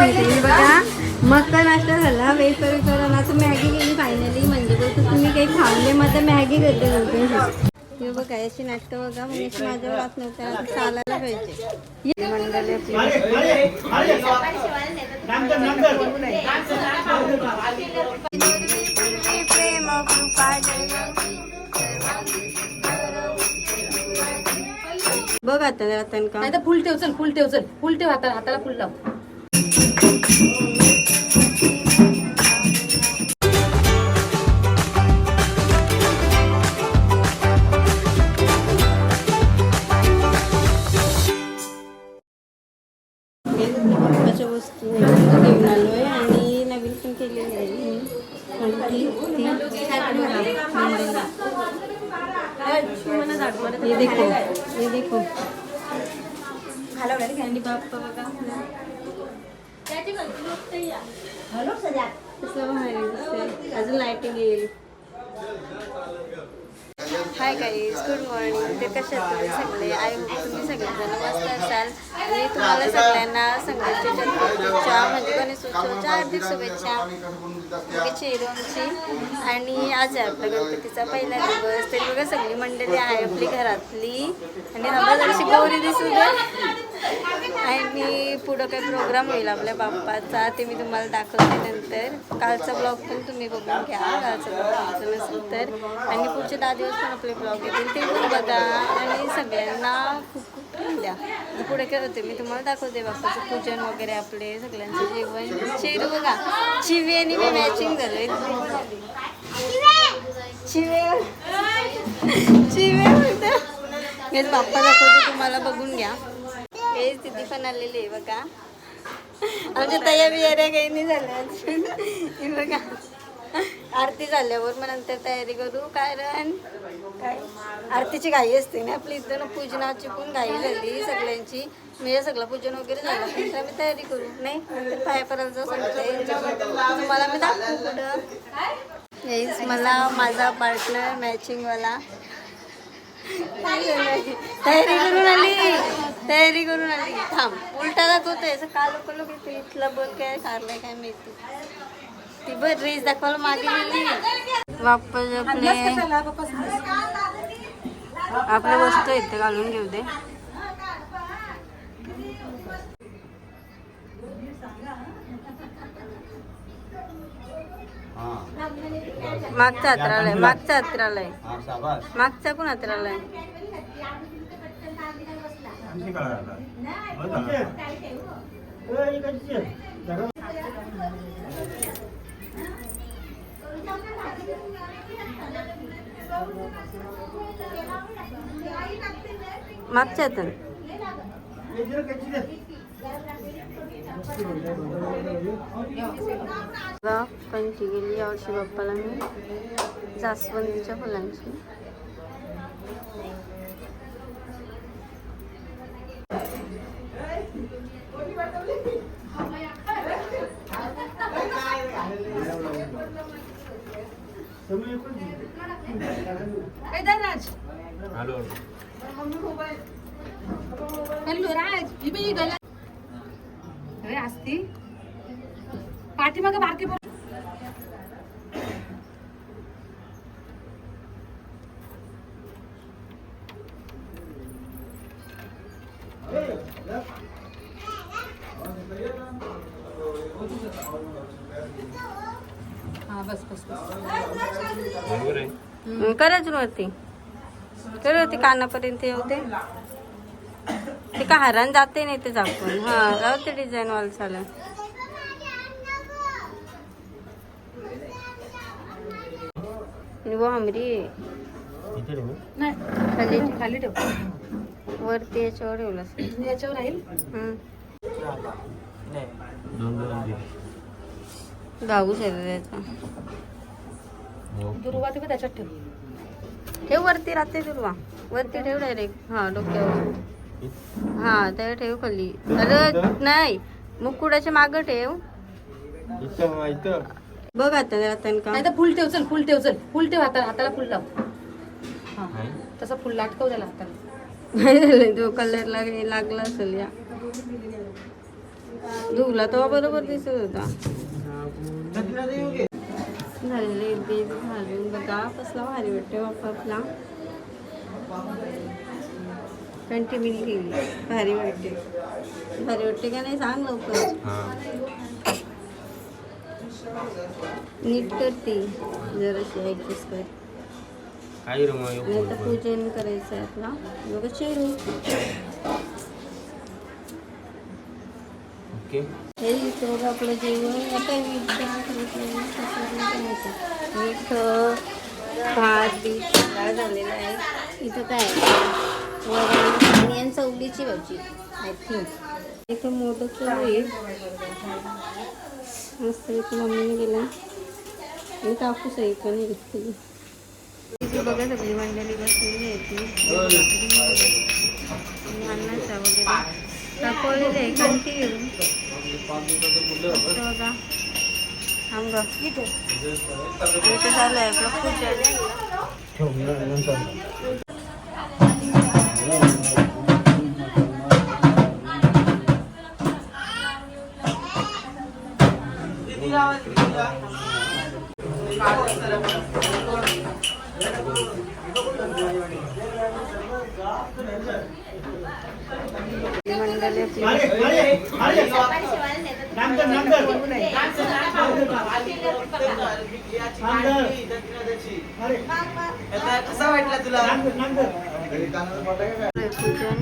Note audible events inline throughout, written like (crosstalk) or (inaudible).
सांगते मी बघा मग तर नाश्ता झाला. वेफर करून आता मॅगी गेली फायनली म्हणजे कसं तुम्ही काही थांबले मग तर मॅगी करते दोघे हे बघा याची नाटकं बघा. मग याची माझ्यावर हात नव्हते. आता चालायला पाहिजे मंडळी आपली प्रेम कृपा बघ आता जरा तनका नाही तर फुल ठेव चल फुल ठेव चल. फुल ठेव हाताला हाताला फुल लाव. えっ? ते आहेत तुम्ही सगळे? आय होप तुम्ही सगळेजण मस्त असाल. आणि तुम्हाला सगळ्यांना संघर्ष चतुर्थीच्या म्हणजे गणेशोत्सवाच्या हार्दिक शुभेच्छा. चेरोमची आणि आज आहे आपला गणपतीचा पहिला दिवस. तरी बघा सगळी मंडळी आहे आपली घरातली. आणि आम्हाला जराशी गौरी दिसू दे. आणि पुढं काही प्रोग्राम होईल आपल्या बाप्पाचा ते मी तुम्हाला दाखवते नंतर. कालचा ब्लॉग पण तुम्ही बघून घ्या कालचा ब्लॉग तुमचं नसेल तर. आणि पुढचे दहा दिवस पण आपले ब्लॉग येतील ते पण बघा. आणि सगळ्यांना खूप खूप द्या. पुढे काय होते मी तुम्हाला दाखवते बाप्पाचं पूजन वगैरे आपले सगळ्यांचं जेवण. शेरू बघा. चिवी आणि मी मॅचिंग झालोय. चिवे चिवे म्हणते बाप्पा दाखवते तुम्हाला बघून घ्या. हेच तिथे पण आलेली आहे बघा. आमच्या तया बियाऱ्या काही नाही झाल्या अजून हे बघा. आरती झाल्यावर मग नंतर तयारी करू. कारण काय? आरतीची घाई असते ना आपली. इथं पूजनाची पण घाई झाली सगळ्यांची. म्हणजे सगळं पूजन वगैरे झालं. तर आम्ही तयारी करू. नाही? नंतर पायापर्यंत सांगते. तुम्हाला मी दाखवू कुठं मला माझा पार्टनर मॅचिंगवाला तयारी करून आली. तयारी करून आली. थांब. उलटा दाखवतोय असं का लोक लोक इथे इथला बोल काय सारलाय काय माहिती. ती बर ड्रेस दाखवायला मागे वापस आपले आपल्या वस्तू आहेत ते घालून घेऊ दे. मागचा हात्रालय मागचा हात्रालय. मागचा कोण हात्रालय. मागच्या हातून बघा, पंची गेली यावर्षी बाप्पाला मी. जास्वंदीच्या फुलांची. राज हॅलो राज ही गला असती पाठीमागे बारके हा बस बस बस. हम्म, कराच वरती कर वरती कानापर्यंत येऊ दे ते का हारान जाते नाही ते झाकून. हा जाऊ ते डिझाईन वाल चालेल वो हमरी नाही खाली खाली ठेव. वरती याच्यावर ठेवलं असेल. याच्यावर राहील? हम्म. गाऊ शरीराचा दुर्वा ते त्याच्यात ठेव. ठेव वरती राहते दुर्वा. वरती ठेव डायरेक्ट हा डोक्यावर. हा त्या ठेव खाली. अरे नाही मुकुडाच्या माग ठेव. बघ आता जरा तनका नाही तर फुल ठेव चल फुल ठेव चल. फुल ठेव हाताला हाताला फुल लाव. हा. तसा फुल लाटकव त्याला हाताला. नाही झालं तो कलर लागला असेल या. धुवला तेव्हा बरोबर दिसत होता. झालेले बीज घालून बघा कसला भारी वाटतो आपला कंटिन्यू केली. भारी वाटते भारी वाटते का नाही? सांग लवकर. नीट करते. जराशी ॲडजस्ट कर. काय रे मग आणि आता पूजन करायचं आहे आपला. बघा चेरू ओके. हे इथं बघा आपलं जेवण. आता मीठ डाळ करायचं कसं करायचं मीठ भात बीट डाळ झालेलं आहे. इथं काय वरण आणि आणि चवलीची भाजी. आय थिंक इथं मोदक चालू आहे मस्त इथं मम्मीने गेला आणि कापूस आहे इथं नाही बघा सगळी मंडळी बसलेली आहे ती अन्नाचा वगैरे. दाखवलेलं आहे घेऊन. बघा. थांब गं. इथं. चालू आहे आपलं कसा वाटला तुला पूजन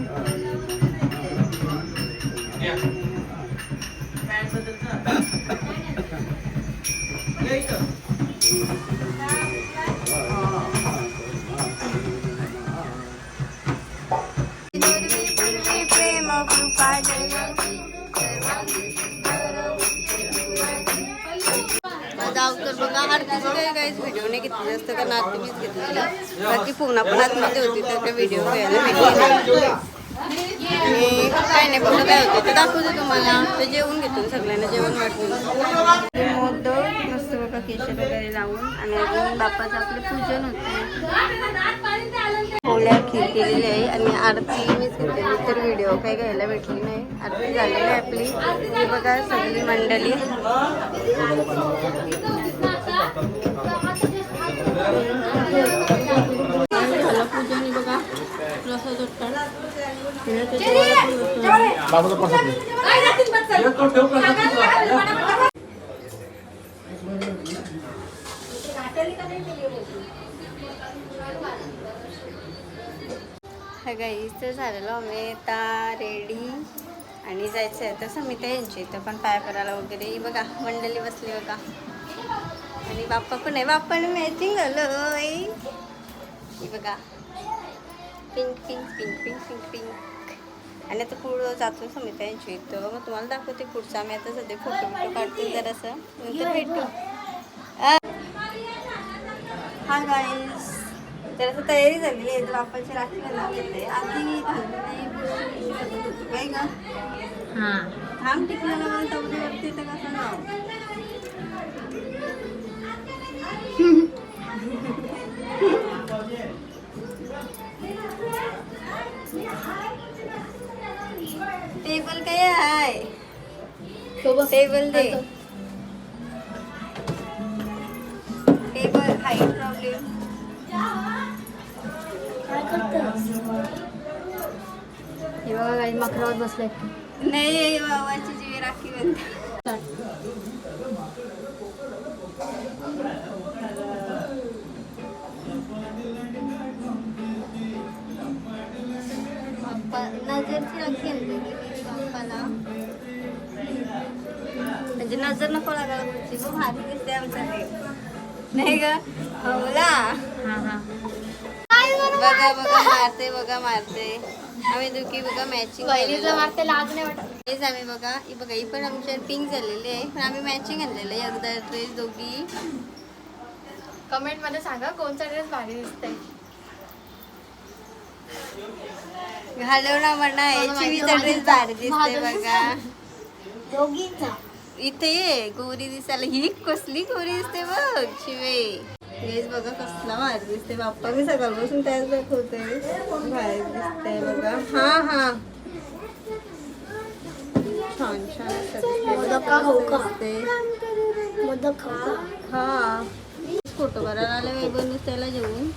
बघा आरतीचं काही काहीच व्हिडिओ नाही घेतली जास्त कारण आरती मीच घेतलेली. बाकी फोन आपण आतमध्ये होती तर त्या व्हिडिओ घ्यायला भेटली. आणि काय नाही बघा काय होतं. ते दाखवते तुम्हाला. ते जेवण घेतो सगळ्यांना जेवण वाटून. वगैरे लावून आणि अजून बापाचं आपलं पूजन होतं. पोळ्या खीर केलेली आहे आणि आरती मीच घेतलेली तर व्हिडिओ काही घ्यायला भेटली नाही. आरती झालेली आहे आपली. ही बघा सगळी मंडळी. झालं पूजन हे बघा प्रसाद होतं. गाईज तर झालेलो आम्ही आता रेडी आणि जायचं आहे तर समिता यांची इथं पण पाय करायला वगैरे. बघा मंडळी बसली बघा. आणि बाप्पा पण आहे. बाप्पाने मॅचिंग झालं बघा. Pink pink pink pink pink pink. आणि आता पुढं जातो समिता यांची इथं. मग तुम्हाला दाखवते पुढचं. आम्ही आता सध्या फोटो बिटो काढतो जरासं. नंतर भेटू. हा गाईस तर आता तयारी झालेली आहे. तर बाप्पाची राखी घालून घेते आधी घालून नाही पुढे बघत होतो काय का थांब टिकलेला मला तबल्यावरती तर कसं नाव टेबल काय आहे? टेबल दे. टेबल हाईट प्रॉब्लेम हे बघा गाई मकरावर बसले नाही बाबाची जी राखी नजरची राखी आणली म्हणजे नजर नको लागायला भारी दिसते आमचा देव नाही ग हां हां. बघा बघा मारते बघा मारते. आम्ही दोघी बघा मॅचिंग मारते लाग नाही वाटत. हेच आम्ही बघा. ही बघा ही पण आमच्या पिंक झालेली आहे. पण आम्ही मॅचिंग आणलेलं आहे. एकदा ड्रेस दोघी. कमेंटमध्ये सांगा कोणता ड्रेस भारी दिसतंय. घालव ना म्हणा याची वीचा ड्रेस भारी दिसते बघा. (laughs) दोघींचा. इथे ये गोरी दिसायला. ही कसली गोरी दिसते बघ शिवे. हेच बघा कसला भारी दिसते बाप्पा मी सकाळपासून त्याच दाखवते भारी दिसते बघा. हा हा. छान छान असतात. ते. हा. फोटो करायला आले वैभव त्याला जेवून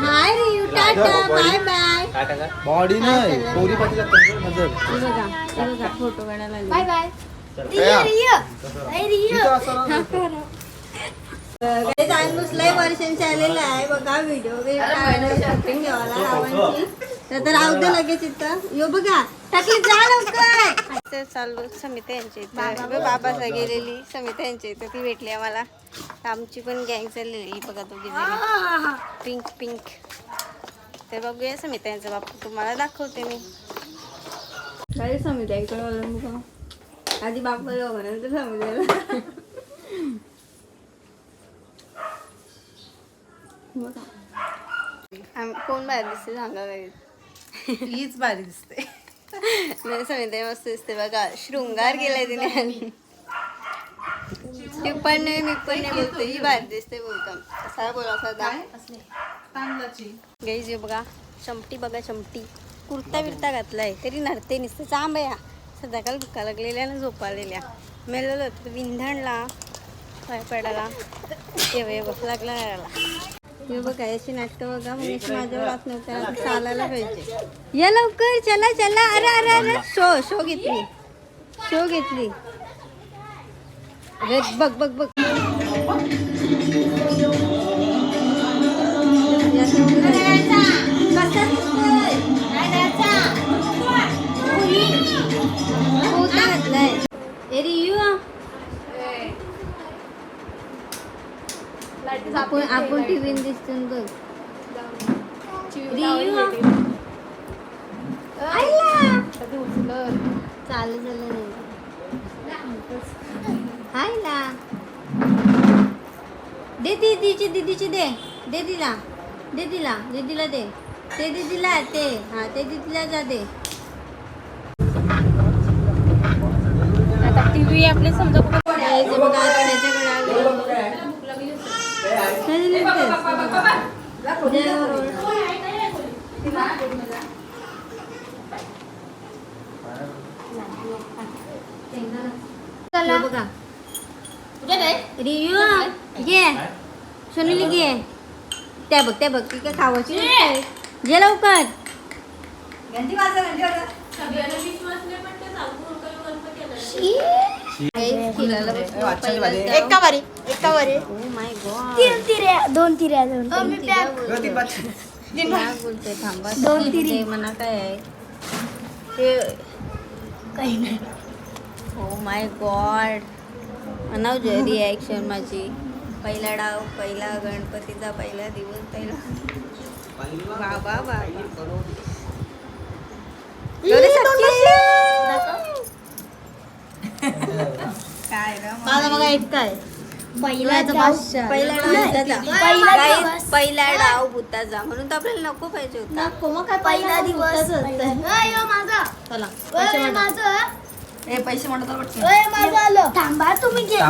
हाय रियू टाटा बाय बाय बॉडी नाही पोरी पाठी नजर बघा बघा फोटो काढायला बाय बाय तांदूस लय वर्षांचे आलेला आहे. बघा व्हिडिओ शूटिंग घ्यावाला रावांची तर राहू दे लगेच इथं. यो बघा. टाकली जा लवकर. ते चाललो समिता यांच्या इथं बघ, बाबा. सा गेलेली. समिता यांच्या इथं. ती भेटली आम्हाला. आमची पण गँग चाललेली. बघा दोघी पिंक पिंक तर बघूया समिता यांचा बापू. तुम्हाला दाखवते मी. काय समिता? इकडे बघा. आधी बापाला बघा नंतर समिताला. कोण बाहेर दिसते सांगा हीच भारी दिसते. नाही समिता मस्त दिसते बघा. शृंगार केलाय तिने. पण नाही मी पण नाही बोलते ही बाहेर दिसते बोलतो. असा बोला सदा तांदळाची. गाईज बघा. चमटी बघा चमटी. कुर्ता बिरता घातलाय. तरी नरते नुसतं चांब या संध्याकाळ भुका लागलेल्या ना झोपालेल्या. मेलेलं होतं. विंधणला पाय पडायला. येव येव लागला हे बघा याची नाटकं बघा. म्हणजे अशी माझ्यावर हात चालायला पाहिजे. या लवकर चला चला. अरे अरे अरे. शो शो घेतली. शो घेतली. अरे बघ बघ बघ. घातलाय ए रियू आपण आपण टीव्ही दिसतो बघ. चालू झालं नाही. हायला दे दीदीची दीदीची दे. दे दिला दे दिला दीदीला दे. ते दीदीला ते. हा ते दीदीला जा दे. आता टीव्ही आपले समजा बघा त्याच्याकडे बघा रियू घे. सोनीली घे. त्या बघ त्या बघ. ती काय खावाची नसते. घे लवकर. एका वारी? एका वारी Oh my God. तीन तिऱ्या दोन तिऱ्या दोन बोलते थांबा दोन तिरी. ते म्हणा काय आहे ते काही नाही हो माय गॉड म्हणाव जे रिॲक्शन माझी पहिला डाव पहिला गणपतीचा पहिला दिवस पहिला बाबा बाबा एवढे सख्खे. काय रे मग? माझा बघा एक काय पहिला डाव पहिला डाव भूताचा. पहिला डाव भूताचा. म्हणून तर आपल्याला नको पाहिजे होता. नको मग काय पहिला दिवस माझा. चला ओय, माझं. हे पैसे म्हणत ओय, माझं आलं. थांबा तुम्ही पैसे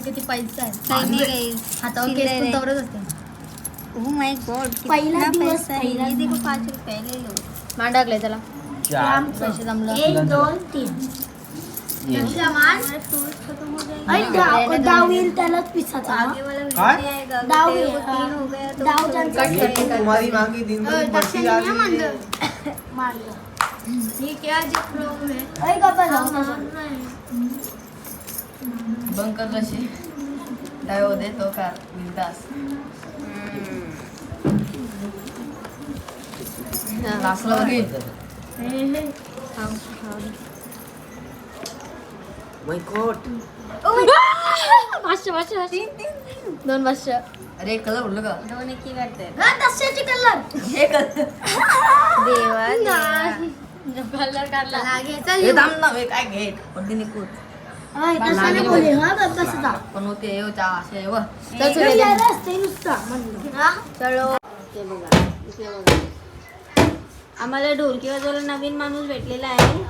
किती हातावर पहिला पाच रुपये त्याला जमलं एक दोन तीन. डाव येईल त्यालाच पिसाचा काय? है, हो. तुम्हारी मांगी दिन दिन बढ़ती जा रही है ये क्या प्रॉब्लम है अरे का बंकर कशी? डायो देतो का? बिंदास. लास्टला बघेल माय गॉड पाचशे पाचशे दोन पाचशे अरे कलर उडलं का? दोन एकी करते तशाची कलर. हे कलर. देवा (laughs) कलर काढला. हे थांब ना हे काय घे? पण तिने कूद बोले हा तसा पण होते येऊ चा असे येव असते नुसता म्हणलं. चलो. इथे बघा इथे बघा. आम्हाला ढोलकी वाजवायला नवीन माणूस भेटलेला आहे.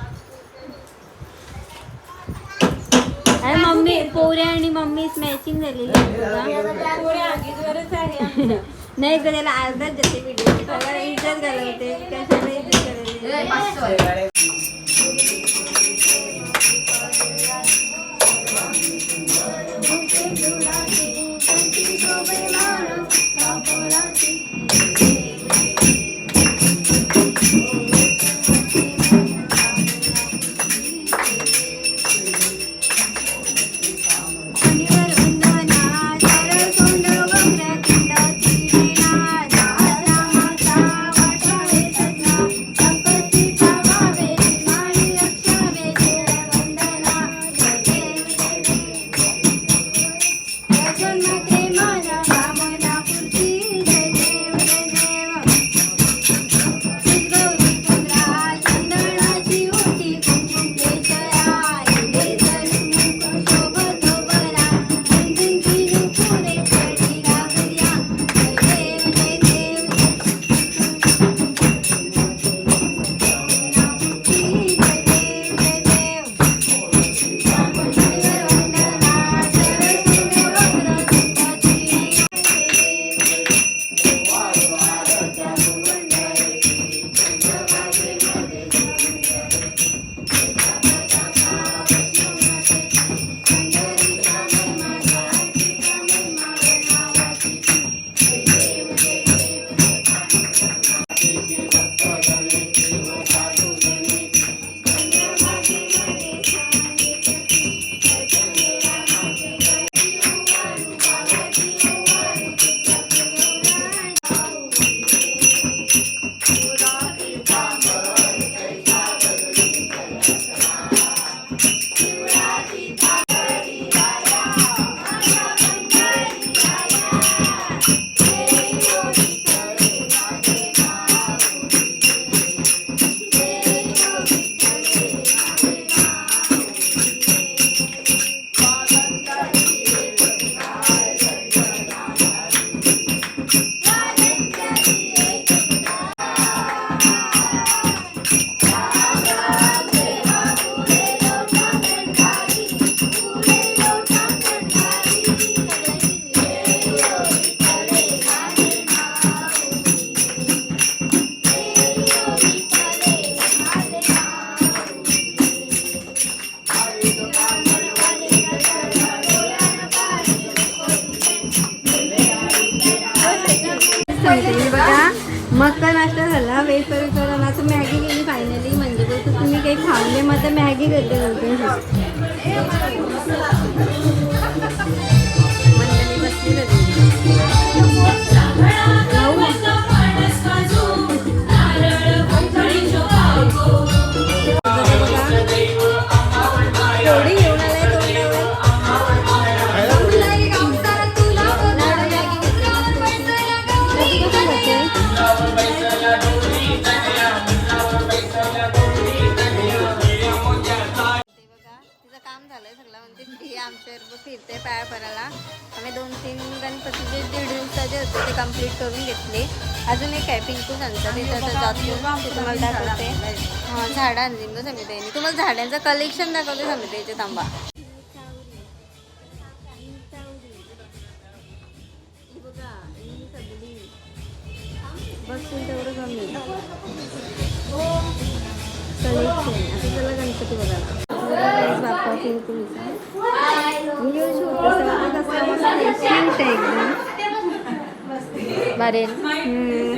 मम्मी पोऱ्या आणि मम्मी मॅचिंग झालेली. (laughs) नाही ग त्याला अर्धाच जाते व्हिडिओ सगळ्या इज्जत घालवते. कशाला इज्जत घालवते? सांगते Yeah. गणपतीचे दीड दिवसाचे होते ते कंप्लीट करून घेतले. अजून एक आहे पिंकू सांगतं ते त्याचं जातो. ते तुम्हाला दाखवते. हां झाडं आणली मग समिताईने. तुम्हाला झाडांचं कलेक्शन दाखवते समिताईचे थांबा. बघतील तेवढं कमी कलेक्शन आता त्याला गणपती बघायला. बाप्पा पिंकुलीचा व्हिडिओ शूट कसं कसं